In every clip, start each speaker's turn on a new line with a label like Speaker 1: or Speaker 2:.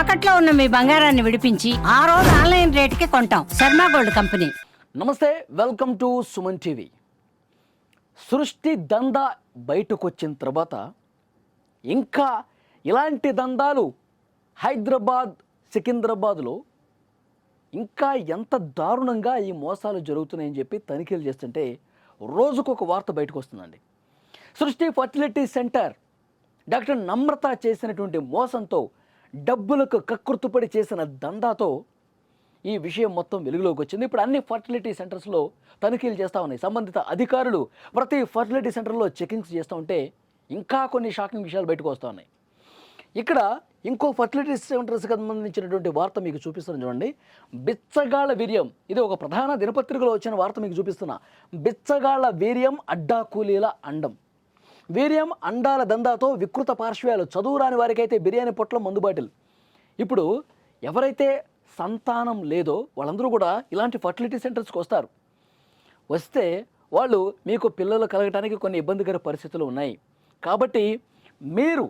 Speaker 1: తాకట్లో ఉన్న మీ బంగారాన్ని విడిపించి ఆ రోజు ఆన్లైన్ రేటుకి కొంటాం. Sharma gold company.
Speaker 2: నమస్తే వెల్కమ్ టు సుమన్ టీవీ. సృష్టి దందా బయటకు వచ్చిన తర్వాత ఇంకా ఇలాంటి దందాలు హైదరాబాద్ సికింద్రాబాద్లో ఇంకా ఎంత దారుణంగా ఈ మోసాలు జరుగుతున్నాయని చెప్పి తనిఖీలు చేస్తుంటే రోజుకొక వార్త బయటకు వస్తుందండి సృష్టి ఫర్టిలిటీ సెంటర్ డాక్టర్ నమ్రత చేసినటువంటి మోసంతో డబ్బులకు కక్కుర్తుపడి చేసిన దందాతో ఈ విషయం మొత్తం వెలుగులోకి వచ్చింది. ఇప్పుడు అన్ని ఫర్టిలిటీ సెంటర్స్లో తనిఖీలు చేస్తూ ఉన్నాయి. సంబంధిత అధికారులు ప్రతి ఫర్టిలిటీ సెంటర్లో చెకింగ్స్ చేస్తూ ఉంటే ఇంకా కొన్ని షాకింగ్ విషయాలు బయటకు వస్తూ ఉన్నాయి. ఇక్కడ ఇంకో ఫర్టిలిటీ సెంటర్స్కి సంబంధించినటువంటి వార్త మీకు చూపిస్తున్నాను చూడండి. బిచ్చగాళ్ళ వీర్యం. ఇది ఒక ప్రధాన దినపత్రికలో వచ్చిన వార్త మీకు చూపిస్తున్నా. బిచ్చగాళ్ళ వీర్యం అడ్డా కూలీల అండం. వీర్యం అండాల దందాతో వికృత పార్శ్వాలు. చదువు రాని వారికైతే బిర్యానీ పొట్ల మందు బాటిల్. ఇప్పుడు ఎవరైతే సంతానం లేదో వాళ్ళందరూ కూడా ఇలాంటి ఫర్టిలిటీ సెంటర్స్కి వస్తారు. వస్తే వాళ్ళు మీకు పిల్లలు కలగటానికి కొన్ని ఇబ్బందికర పరిస్థితులు ఉన్నాయి. కాబట్టి మీరు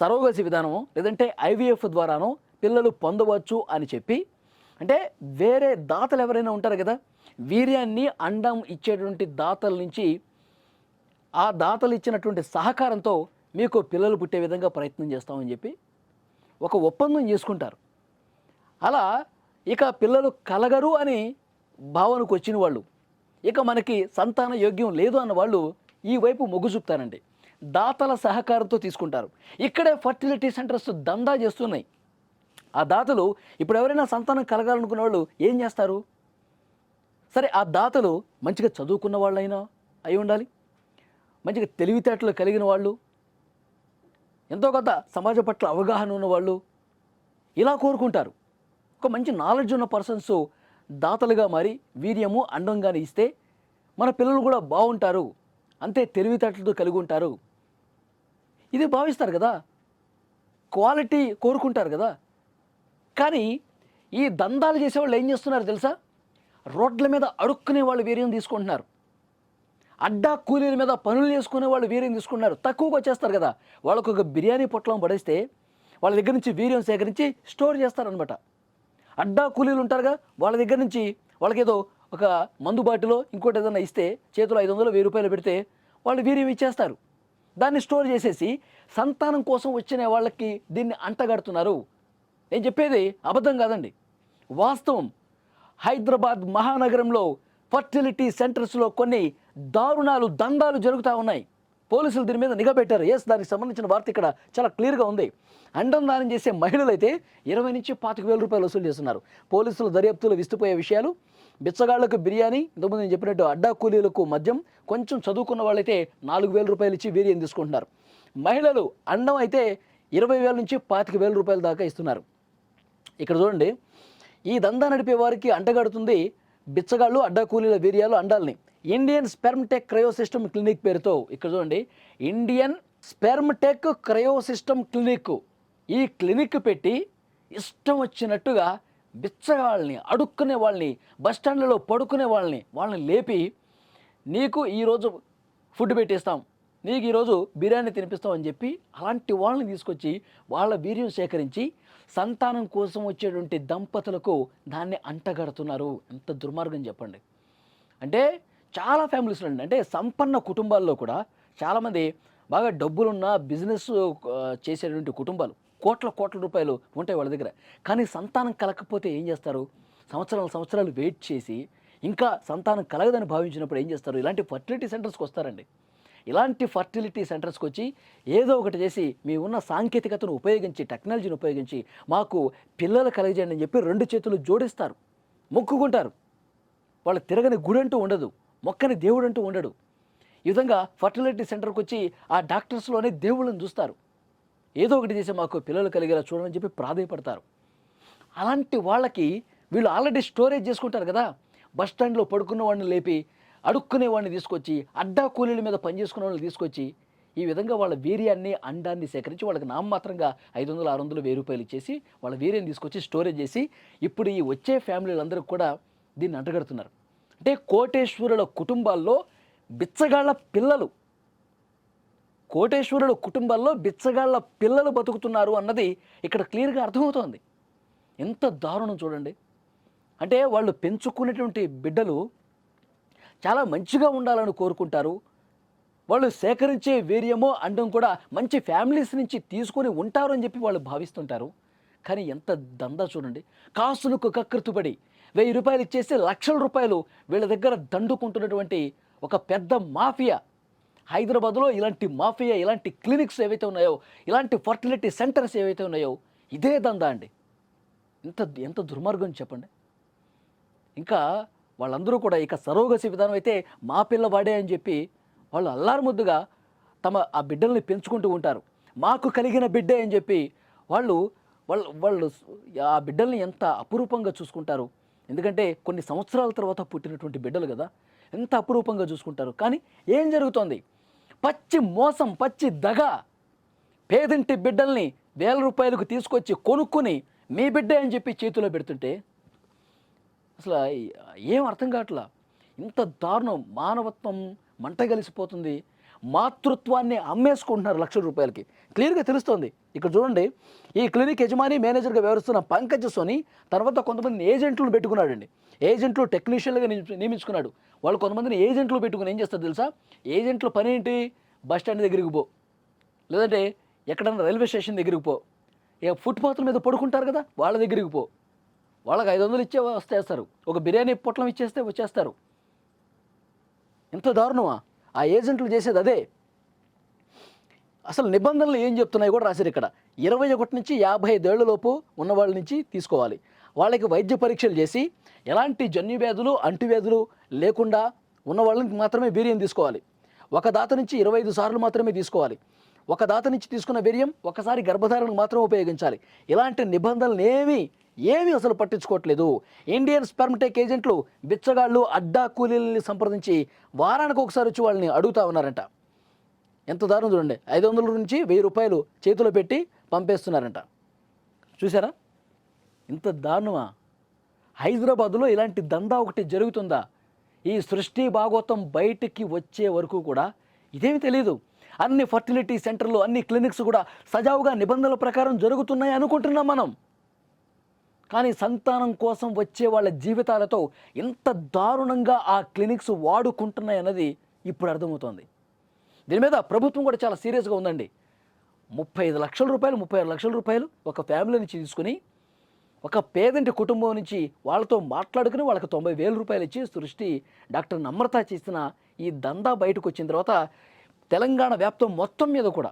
Speaker 2: సరోగసి విధానం లేదంటే ఐవీఎఫ్ ద్వారానో పిల్లలు పొందవచ్చు అని చెప్పి అంటే వేరే దాతలు ఎవరైనా ఉంటారు కదా వీర్యాన్ని అండం ఇచ్చేటువంటి దాతల నుంచి ఆ దాతలు ఇచ్చినటువంటి సహకారంతో మీకు పిల్లలు పుట్టే విధంగా ప్రయత్నం చేస్తామని చెప్పి ఒక ఒప్పందం చేసుకుంటారు. అలా ఇక పిల్లలు కలగరు అని భావనకు వచ్చిన వాళ్ళు ఇక మనకి సంతాన యోగ్యం లేదు అన్న వాళ్ళు ఈ వైపు మొగ్గు చూపుతారండి. దాతల సహకారంతో తీసుకుంటారు. ఇక్కడే ఫర్టిలిటీ సెంటర్స్ దందా చేస్తున్నాయి. ఆ దాతలు ఇప్పుడు ఎవరైనా సంతానం కలగాలనుకున్న వాళ్ళు ఏం చేస్తారు? సరే ఆ దాతలు మంచిగా చదువుకున్న వాళ్ళైనా అయి ఉండాలి. మంచిగా తెలివితేటలు కలిగిన వాళ్ళు ఎంతో కొంత సమాజం పట్ల అవగాహన ఉన్న వాళ్ళు ఇలా కోరుకుంటారు. ఒక మంచి నాలెడ్జ్ ఉన్న పర్సన్స్ దాతలుగా మారి వీర్యము అండంగానే ఇస్తే మన పిల్లలు కూడా బాగుంటారు. అంతే తెలివితేటలతో కలిగి ఉంటారు. ఇది భావిస్తారు కదా. క్వాలిటీ కోరుకుంటారు కదా. కానీ ఈ దందాలు చేసేవాళ్ళు ఏం చేస్తున్నారు తెలుసా? రోడ్ల మీద అడుక్కునే వాళ్ళు వీర్యం తీసుకుంటున్నారు. అడ్డా కూలీల మీద పనులు చేసుకునే వాళ్ళు వీర్యం తీసుకున్నారు? తక్కువగా వచ్చేస్తారు కదా. వాళ్ళకు ఒక బిర్యానీ పొట్లం పడేస్తే వాళ్ళ దగ్గర నుంచి వీర్యం సేకరించి స్టోర్ చేస్తారనమాట అడ్డా కూలీలు ఉంటారుగా వాళ్ళ దగ్గర నుంచి వాళ్ళకి ఏదో ఒక మందు బాటిలో ఇంకోటి ఏదైనా ఇస్తే చేతిలో ఐదు వందలు వెయ్యి రూపాయలు పెడితే వాళ్ళు వీర్యం ఇచ్చేస్తారు. దాన్ని స్టోర్ చేసేసి సంతానం కోసం వచ్చిన వాళ్ళకి దీన్ని అంటగడుతున్నారు. నేను చెప్పేది అబద్ధం కాదండి. వాస్తవం. హైదరాబాద్ మహానగరంలో ఫర్టిలిటీ సెంటర్స్లో కొన్ని దారుణాలు దందాలు జరుగుతూ ఉన్నాయి. పోలీసులు దీని మీద నిఘా పెట్టారు. ఎస్ దానికి సంబంధించిన వార్త ఇక్కడ చాలా క్లియర్గా ఉంది. అండం దానం చేసే మహిళలు అయితే ఇరవై నుంచి పాతిక వేల రూపాయలు వసూలు చేస్తున్నారు. పోలీసులు దర్యాప్తులో విస్తుపోయే విషయాలు బిచ్చగాళ్ళకు బిర్యానీ ఇంతకుముందు నేను చెప్పినట్టు అడ్డా కూలీలకు మద్యం కొంచెం చదువుకున్న వాళ్ళైతే నాలుగు వేల రూపాయలు ఇచ్చి వీర్యం తీసుకుంటున్నారు. మహిళలు అండం అయితే ఇరవై వేల నుంచి పాతిక వేల రూపాయల దాకా ఇస్తున్నారు. ఇక్కడ చూడండి ఈ దందా నడిపే వారికి అంటగడుతుంది బిచ్చగాళ్ళు అడ్డా కూలీల వీర్యాలు అండాలని. ఇండియన్ స్పెర్మ్టెక్ క్రయోసిస్టమ్ క్లినిక్ పేరుతో ఇక్కడ చూడండి ఇండియన్ స్పెర్మ్టెక్ క్రయోసిస్టమ్ క్లినిక్. ఈ క్లినిక్ పెట్టి ఇష్టం వచ్చినట్టుగా బిచ్చగాళ్ళని అడుక్కునే వాళ్ళని బస్ పడుకునే వాళ్ళని వాళ్ళని లేపి నీకు ఈరోజు ఫుడ్ పెట్టేస్తాం నీకు ఈరోజు బిర్యానీ తినిపిస్తాం అని చెప్పి అలాంటి వాళ్ళని తీసుకొచ్చి వాళ్ళ వీర్యం సేకరించి సంతానం కోసం వచ్చేటువంటి దంపతులకు దాన్ని అంటగడుతున్నారు. ఎంత దుర్మార్గం చెప్పండి. అంటే చాలా ఫ్యామిలీస్లో అండి అంటే సంపన్న కుటుంబాల్లో కూడా చాలామంది బాగా డబ్బులున్న బిజినెస్ చేసేటువంటి కుటుంబాలు కోట్ల కోట్ల రూపాయలు ఉంటాయి వాళ్ళ దగ్గర. కానీ సంతానం కలగకపోతే ఏం చేస్తారు? సంవత్సరాలు సంవత్సరాలు వెయిట్ చేసి ఇంకా సంతానం కలగదని భావించినప్పుడు ఏం చేస్తారు? ఇలాంటి ఫర్టిలిటీ సెంటర్స్కి వస్తారండి. ఇలాంటి ఫర్టిలిటీ సెంటర్స్కి వచ్చి ఏదో ఒకటి చేసి మీ ఉన్న సాంకేతికతను ఉపయోగించి టెక్నాలజీని ఉపయోగించి మాకు పిల్లలు కలగజేయండి అని చెప్పి రెండు చేతులు జోడిస్తారు. మొక్కుకుంటారు. వాళ్ళు తిరగని గుడి అంటూ ఉండదు. మొక్కని దేవుడు అంటూ ఉండడు. ఈ విధంగా ఫర్టిలిటీ సెంటర్కి వచ్చి ఆ డాక్టర్స్లోనే దేవుళ్ళని చూస్తారు. ఏదో ఒకటి చేసి మాకు పిల్లలు కలిగేలా చూడమని చెప్పి ప్రాధాయపడతారు. అలాంటి వాళ్ళకి వీళ్ళు ఆల్రెడీ స్టోరేజ్ చేసుకుంటారు కదా. బస్ స్టాండ్లో పడుకున్న వాడిని లేపి అడుక్కునే వాడిని తీసుకొచ్చి అడ్డా కూలీల మీద పనిచేసుకునే వాళ్ళని తీసుకొచ్చి ఈ విధంగా వాళ్ళ వీర్యాన్ని అండాన్ని సేకరించి వాళ్ళకి నామమాత్రంగా ఐదు వందలు ఆరు వందలు వెయ్యి రూపాయలు ఇచ్చేసి వాళ్ళ వీర్యం తీసుకొచ్చి స్టోరేజ్ చేసి ఇప్పుడు ఈ వచ్చే ఫ్యామిలీలందరికీ కూడా దీన్ని అంటగడుతున్నారు. అంటే కోటేశ్వరుల కుటుంబాల్లో బిచ్చగాళ్ళ పిల్లలు. కోటేశ్వరుల కుటుంబాల్లో బిచ్చగాళ్ళ పిల్లలు బతుకుతున్నారు అన్నది ఇక్కడ క్లియర్గా అర్థమవుతోంది. ఎంత దారుణం చూడండి. అంటే వాళ్ళు పెంచుకునేటువంటి బిడ్డలు చాలా మంచిగా ఉండాలని కోరుకుంటారు. వాళ్ళు సేకరించే వీర్యమో అండం కూడా మంచి ఫ్యామిలీస్ నుంచి తీసుకొని ఉంటారు అని చెప్పి వాళ్ళు భావిస్తుంటారు. కానీ ఎంత దందా చూడండి. కాసులకు కకృతుపడి వెయ్యి రూపాయలు ఇచ్చేసి లక్షల రూపాయలు వీళ్ళ దగ్గర దండుకుంటున్నటువంటి ఒక పెద్ద మాఫియా. హైదరాబాద్లో ఇలాంటి మాఫియా ఇలాంటి క్లినిక్స్ ఏవైతే ఉన్నాయో ఇలాంటి ఫర్టిలిటీ సెంటర్స్ ఏవైతే ఉన్నాయో ఇదే దందా అండి. ఎంత ఎంత దుర్మార్గం చెప్పండి. ఇంకా వాళ్ళందరూ కూడా ఇక సరోగసి విధానం అయితే మా పిల్లవాడే అని చెప్పి వాళ్ళు అల్లారు ముద్దుగా తమ ఆ బిడ్డల్ని పెంచుకుంటూ ఉంటారు. మాకు కలిగిన బిడ్డే అని చెప్పి వాళ్ళు వాళ్ళు వాళ్ళు ఆ బిడ్డల్ని ఎంత అపురూపంగా చూసుకుంటారు. ఎందుకంటే కొన్ని సంవత్సరాల తర్వాత పుట్టినటువంటి బిడ్డలు కదా ఎంత అపురూపంగా చూసుకుంటారు. కానీ ఏం జరుగుతోంది? పచ్చి మోసం పచ్చి దగ పేదింటి బిడ్డల్ని వేల రూపాయలకు తీసుకొచ్చి కొనుక్కొని మీ బిడ్డే అని చెప్పి చేతిలో పెడుతుంటే అసలు ఏం అర్థం కావట్లా? ఇంత దారుణం మానవత్వం మంట కలిసిపోతుంది. మాతృత్వాన్ని అమ్మేసుకుంటున్నారు లక్ష రూపాయలకి. క్లియర్గా తెలుస్తోంది. ఇక్కడ చూడండి ఈ క్లినిక్ యజమాని మేనేజర్గా వ్యవహరిస్తున్న పంకజ్ సోని తర్వాత కొంతమంది ఏజెంట్లను పెట్టుకున్నాడండి. ఏజెంట్లు టెక్నీషియన్లుగా నియమించుకున్నాడు. వాళ్ళు కొంతమందిని ఏజెంట్లు పెట్టుకుని ఏం చేస్తారు తెలుసా? ఏజెంట్ల పని ఏంటి? బస్ స్టాండ్ దగ్గరికి పో. లేదంటే ఎక్కడన్నా రైల్వే స్టేషన్ దగ్గరికి పో. ఇక ఫుట్పాత్ల మీద పడుకుంటారు కదా వాళ్ళ దగ్గరికి పో. వాళ్ళకి ఐదు వందలు ఇచ్చే వస్తేస్తారు ఒక బిర్యానీ పొట్లం ఇచ్చేస్తే వచ్చేస్తారు. ఎంత దారుణమా? ఆ ఏజెంట్లు చేసేది అదే. అసలు నిబంధనలు ఏం చెప్తున్నాయి కూడా రాశారు ఇక్కడ. ఇరవై ఒకటి నుంచి యాభై ఐదేళ్ళ లోపు ఉన్న వాళ్ళ నుంచి తీసుకోవాలి. వాళ్ళకి వైద్య పరీక్షలు చేసి ఎలాంటి జన్యు వ్యాధులు అంటువ్యాధులు లేకుండా ఉన్న వాళ్ళకి మాత్రమే వీర్యం తీసుకోవాలి. ఒక దాత నుంచి ఇరవై ఐదు సార్లు మాత్రమే తీసుకోవాలి. ఒక దాత నుంచి తీసుకున్న వీర్యం ఒకసారి గర్భధారణకు మాత్రం ఉపయోగించాలి. ఇలాంటి నిబంధనలు ఏమీ ఏమీ అసలు పట్టించుకోవట్లేదు. ఇండియన్ స్పెర్మటెక్ ఏజెంట్లు బిచ్చగాళ్ళు అడ్డా కూలీలని సంప్రదించి వారానికి ఒకసారి వచ్చి వాళ్ళని అడుగుతా ఉన్నారంట. ఎంత దారుణం చూడండి. ఐదు వందల నుంచి వెయ్యి రూపాయలు చేతిలో పెట్టి పంపేస్తున్నారంట. చూసారా ఇంత దారుణమా? హైదరాబాదులో ఇలాంటి దందా ఒకటి జరుగుతుందా? ఈ సృష్టి భాగవతం బయటికి వచ్చే వరకు కూడా ఇదేమి తెలియదు అన్ని ఫర్టిలిటీ సెంటర్లు అన్ని క్లినిక్స్ కూడా సజావుగా నిబంధనల ప్రకారం జరుగుతున్నాయి అనుకుంటున్నాం మనం. కానీ సంతానం కోసం వచ్చే వాళ్ళ జీవితాలతో ఎంత దారుణంగా ఆ క్లినిక్స్ వాడుకుంటున్నాయి అన్నది ఇప్పుడు అర్థమవుతోంది. దీని మీద ప్రభుత్వం కూడా చాలా సీరియస్గా ఉందండి. ముప్పై ఐదు లక్షల రూపాయలు ముప్పై ఆరు లక్షల రూపాయలు ఒక ఫ్యామిలీ నుంచి తీసుకుని ఒక పేదంటి కుటుంబం నుంచి వాళ్ళతో మాట్లాడుకుని వాళ్ళకి తొంభై వేల రూపాయలు ఇచ్చి సృష్టి డాక్టర్ నమ్రత చేసిన ఈ దందా బయటకు వచ్చిన తర్వాత తెలంగాణ వ్యాప్తం మొత్తం మీద కూడా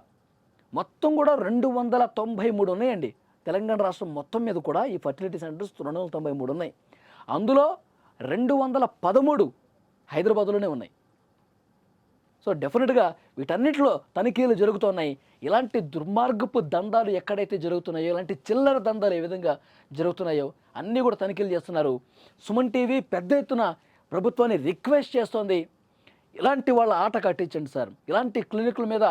Speaker 2: మొత్తం కూడా రెండు వందల తొంభై మూడు ఉన్నాయండి. తెలంగాణ రాష్ట్రం మొత్తం మీద కూడా ఈ ఫర్టిలిటీ సెంటర్స్ రెండు వందల తొంభై మూడు ఉన్నాయి. అందులో రెండు వందల పదమూడు హైదరాబాద్లోనే ఉన్నాయి. సో డెఫినెట్గా వీటన్నిటిలో తనిఖీలు జరుగుతున్నాయి. ఇలాంటి దుర్మార్గపు దందాలు ఎక్కడైతే జరుగుతున్నాయో ఇలాంటి చిల్లర దందాలు ఏ విధంగా జరుగుతున్నాయో అన్నీ కూడా తనిఖీలు చేస్తున్నారు. సుమన్ టీవీ పెద్ద ఎత్తున ప్రభుత్వాన్ని రిక్వెస్ట్ చేస్తోంది. ఇలాంటి వాళ్ళ ఆట కట్టించండి సార్. ఇలాంటి క్లినిక్ల మీద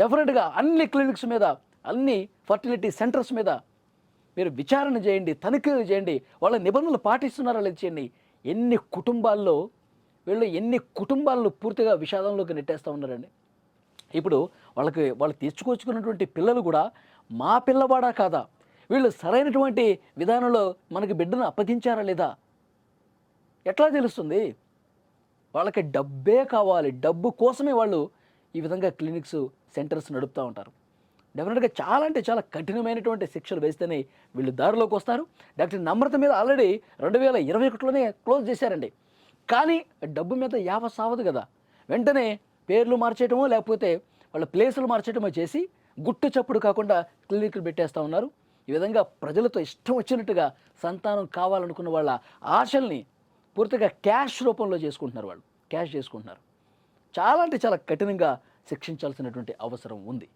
Speaker 2: డెఫినెట్గా అన్ని క్లినిక్స్ మీద అన్ని ఫర్టిలిటీ సెంటర్స్ మీద మీరు విచారణ చేయండి తనిఖీలు చేయండి వాళ్ళ నిబంధనలు పాటిస్తున్నారా లేదు చేయండి. ఎన్ని కుటుంబాల్లో వీళ్ళు ఎన్ని కుటుంబాలను పూర్తిగా విషాదంలోకి నెట్టేస్తూ ఉన్నారండి. ఇప్పుడు వాళ్ళకి వాళ్ళు తెచ్చుకొచ్చుకున్నటువంటి పిల్లలు కూడా మా పిల్లవాడా కాదా? వీళ్ళు సరైనటువంటి విధానంలో మనకి బిడ్డను అప్పగించారా లేదా? ఎట్లా తెలుస్తుంది? వాళ్ళకి డబ్బే కావాలి. డబ్బు కోసమే వాళ్ళు ఈ విధంగా క్లినిక్స్ సెంటర్స్ నడుపుతూ ఉంటారు. డెఫినెట్గా చాలా అంటే చాలా కఠినమైనటువంటి శిక్షలు వేస్తేనే వీళ్ళు దారిలోకి వస్తారు. డాక్టర్ నమ్రత మీద ఆల్రెడీ రెండు వేల ఇరవై ఒకటిలోనే క్లోజ్ చేశారండి. కానీ డబ్బు మీద యావ సావదు కదా. వెంటనే పేర్లు మార్చేయటమో లేకపోతే వాళ్ళ ప్లేసులు మార్చేయటమో చేసి గుట్టు చప్పుడు కాకుండా క్లినిక్లు పెట్టేస్తూ ఉన్నారు. ఈ విధంగా ప్రజలతో ఇష్టం వచ్చినట్టుగా సంతానం కావాలనుకున్న వాళ్ళ ఆశల్ని పూర్తిగా క్యాష్ రూపంలో చేసుకుంటున్నారు వాళ్ళు. క్యాష్ చేసుకుంటున్నారు. చాలా అంటే చాలా కఠినంగా శిక్షించాల్సినటువంటి అవసరం ఉంది.